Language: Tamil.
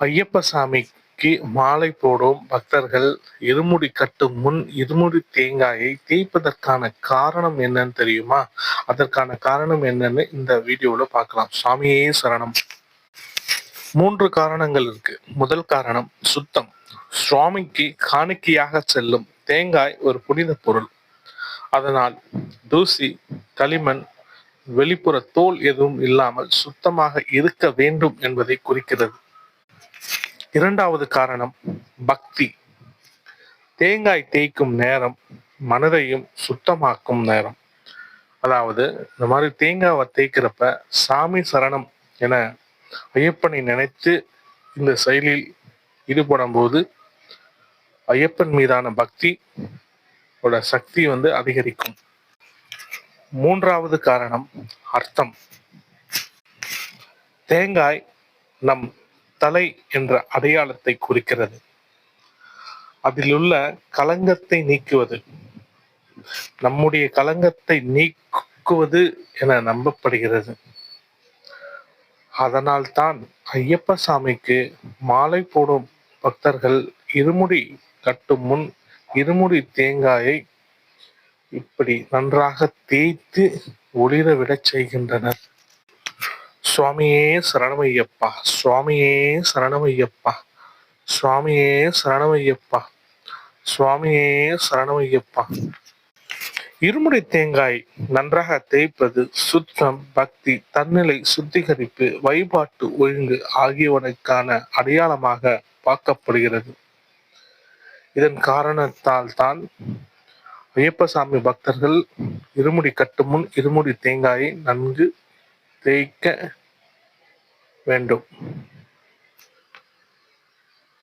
ஐயப்பசாமிக்கு மாலை போடும் பக்தர்கள் இருமுடி கட்டும் முன் இருமுடி தேங்காயை தேய்ப்பதற்கான காரணம் என்னன்னு தெரியுமா? அதற்கான காரணம் என்னன்னு இந்த வீடியோல பார்க்கலாம். சுவாமியே சரணம். மூன்று காரணங்கள் இருக்கு. முதல் காரணம் சுத்தம். சுவாமிக்கு காணிக்கையாக செல்லும் தேங்காய் ஒரு புனித பொருள். அதனால் தூசி களிமண் வெளிப்புற தோல் எதுவும் இல்லாமல் சுத்தமாக இருக்க வேண்டும் என்பதை குறிக்கிறது. இரண்டாவது காரணம் பக்தி. தேங்காய் தேய்க்கும் நேரம் மனதையும் சுத்தமாக்கும் நேரம். அதாவது இந்த மாதிரி தேங்காவை தேய்க்கிறப்ப சாமி சரணம் என ஐயப்பனை நினைத்து இந்த செயலில் ஈடுபடும் போது ஐயப்பன் மீதான பக்தி சக்தி வந்து அதிகரிக்கும். மூன்றாவது காரணம் அர்த்தம். தேங்காய் நம் தலை என்ற அடையாளத்தை குறிக்கிறது. அதிலுள்ள களங்கத்தை நீக்குவது. நம்முடைய களங்கத்தை நீக்குவது என நம்பப்படுகிறது. அதனால்தான் ஐயப்ப சாமிக்கு மாலை போடும் பக்தர்கள் இருமுடி கட்டும் முன் இருமுடி தேங்காயை இப்படி நன்றாக தேய்த்து ஒளிர விடச் செய்கின்றனர். சுவாமியே சரணமையப்பா சுவாமியே சரணமையப்பா சுவாமியே சரணமையப்பா சுவாமியே சரணமையப்பா. இருமுடி தேங்காய் நன்றாக தேய்ப்பது சுத்தம் பக்தி தன்னிலை சுத்திகரிப்பு வழிபாட்டு ஒழுங்கு ஆகியவனுக்கான அடையாளமாக பார்க்கப்படுகிறது. இதன் காரணத்தால் தான் ஐயப்பசாமி பக்தர்கள் இருமுடி கட்டும் முன் இருமுடி தேங்காயை நன்கு தேய்க்க வேண்டும்